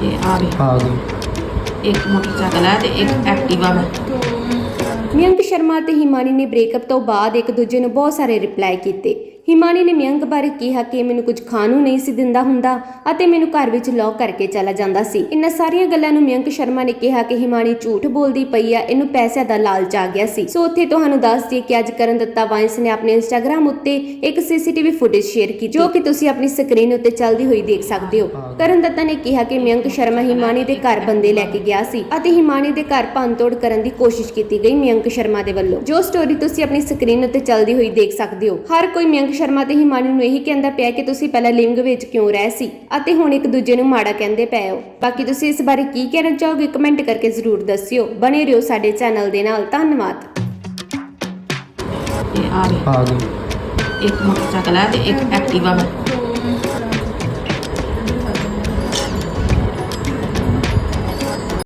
ਤੇ ਆ ਵੀ ਆ ਗਈ। ਇੱਕ ਮੋਟਰਸਾਈਕਲ ਹੈ ਤੇ ਇੱਕ ਐਕਟਿਵਾ ਹੈ ਮਿਯੰਕ ਸ਼ਰਮਾ ਅਤੇ ਹਿਮਾਨੀ ਨੇ ਬ੍ਰੇਕਅਪ ਤੋਂ ਬਾਅਦ ਇੱਕ ਦੂਜੇ ਨੂੰ ਬਹੁਤ ਸਾਰੇ ਰਿਪਲਾਈ ਕੀਤੇ। ਹਿਮਾਨੀ ਨੇ ਮਿਯੰਕ ਬਾਰੇ ਕਿਹਾ ਕਿ ਮੈਨੂੰ ਕੁਝ ਖਾਣ ਨੂੰ ਨਹੀਂ ਸੀ ਦਿੰਦਾ ਹੁੰਦਾ ਅਤੇ ਮੈਨੂੰ ਘਰ ਵਿੱਚ ਲੌਕ ਕਰਕੇ ਚਲਾ ਜਾਂਦਾ ਸੀ। ਇਨ੍ਹਾਂ ਸਾਰੀਆਂ ਗੱਲਾਂ ਨੂੰ ਮਿਯੰਕ ਸ਼ਰਮਾ ਨੇ ਕਿਹਾ ਕਿ ਹਿਮਾਨੀ ਝੂਠ ਬੋਲਦੀ ਪਈ ਆ ਇਹਨੂੰ ਪੈਸਿਆਂ ਦਾ ਲਾਲਚ ਆ ਗਿਆ ਸੀ। ਸੋ ਉੱਥੇ ਤੁਹਾਨੂੰ ਦੱਸ ਦਈਏ ਕਿ ਅੱਜ ਕਰਨ ਦੱਤਾ ਵਾਇਸ ਨੇ ਆਪਣੇ ਇੰਸਟਾਗ੍ਰam ਉੱਤੇ ਇੱਕ ਸੀਸੀਟੀਵੀ ਫੁਟੇਜ ਸ਼ੇਅਰ ਕੀਤੀ ਜੋ ਕਿ ਤੁਸੀਂ ਆਪਣੀ ਸਕਰੀਨ ਉੱਤੇ ਚੱਲਦੀ ਹੋਈ ਦੇਖ ਸਕਦੇ ਹੋ। ਕਰਨ ਦੱਤਾ ਨੇ ਕਿਹਾ ਕਿ ਮਿਯੰਕ ਸ਼ਰਮਾ ਹਿਮਾਨੀ ਦੇ ਘਰ ਬੰਦੇ ਲੈ ਕੇ ਗਿਆ ਸੀ ਅਤੇ ਹਿਮਾਨੀ ਦੇ ਘਰ ਭੰਨਤੋੜ ਕਰਨ ਦੀ ਕੋਸ਼ਿਸ਼ ਕੀਤੀ ਗਈ ਮਿਯੰਕ ਸ਼ਰਮਾ ਦੇ ਵੱਲੋਂ। ਜੋ ਸਟੋਰੀ ਤੁਸੀਂ ਆਪਣੀ ਸਕਰੀਨ ਉੱਤੇ ਚੱਲਦੀ ਹੋਈ ਦੇਖ ਸਕਦੇ ਹੋ ਹਰ ਕੋਈ ਮਿਯੰਕ ਸ਼ਰਮਾ ਤੇ ਹਿਮਾਨੀ ਨੂੰ ਇਹੀ ਕਹਿੰਦਾ ਪਿਆ ਕਿ ਤੁਸੀਂ ਪਹਿਲਾਂ ਲਿੰਗ ਵਿੱਚ ਕਿਉਂ ਰਹਿ ਸੀ ਅਤੇ ਹੁਣ ਇੱਕ ਦੂਜੇ ਨੂੰ ਮਾੜਾ ਕਹਿੰਦੇ ਪਏ ਹੋ। ਬਾਕੀ ਤੁਸੀਂ ਇਸ ਬਾਰੇ ਕੀ ਕਹਿਣਾ ਚਾਹੋਗੇ ਕਮੈਂਟ ਕਰਕੇ ਜ਼ਰੂਰ ਦੱਸਿਓ। ਬਣੇ ਰਹੋ ਸਾਡੇ ਚੈਨਲ ਦੇ ਨਾਲ। ਧੰਨਵਾਦ। ਤੇ ਆ ਵੀ ਆ ਗਈ। ਇੱਕ ਮੋਟਰਸਾਈਕਲ ਹੈ ਤੇ ਇੱਕ ਐਕਟਿਵਾ ਹੈ।